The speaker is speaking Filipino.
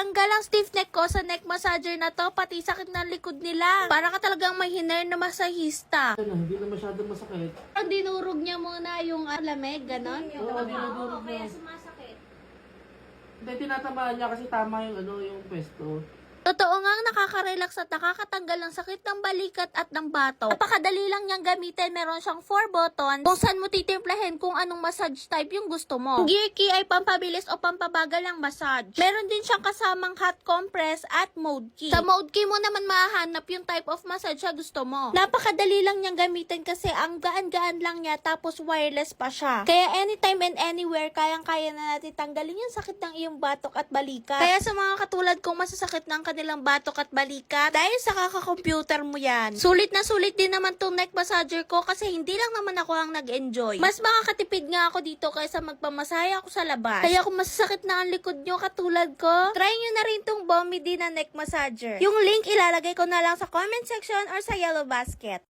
Tanggal ang stiff neck ko sa neck massager na to, pati sakit ng likod nila. Para ka talagang may hinair na masahista. Ano, hindi na masyadong masakit. Ang dinurog niya muna yung ah, lamig, ganon? Oo, dinudurog kaya niya. sumasakit. Hindi, tinatamaan niya kasi tama yung ano, yung pwesto. Nakaka-relax at nakakatanggal ng sakit ng balikat at ng batok. Napakadali lang niyang gamitin. Meron siyang 4 buttons kung saan mo titimplahin kung anong massage type yung gusto mo. Ang gear key ay pampabilis o pampabagal ng massage. Meron din siyang kasamang hot compress at mode key. Sa mode key mo naman mahahanap yung type of massage na gusto mo. Napakadali lang niyang gamitin kasi ang gaan-gaan lang niya tapos wireless pa siya. Kaya anytime and anywhere, kayang-kaya na natin tanggalin yung sakit ng iyong batok at balikat. Kaya sa mga katulad kong masasakit ng kanilang batok at balikat, dahil sa kaka-computer mo yan. Sulit na sulit din naman tong neck massager ko kasi hindi lang naman ako ang nag-enjoy. Mas makakatipid nga ako dito kaysa magpamasaya ako sa labas. Kaya kung masasakit na ang likod nyo katulad ko, try nyo na rin tong Bomidi na neck massager. Yung link ilalagay ko na lang sa comment section or sa yellow basket.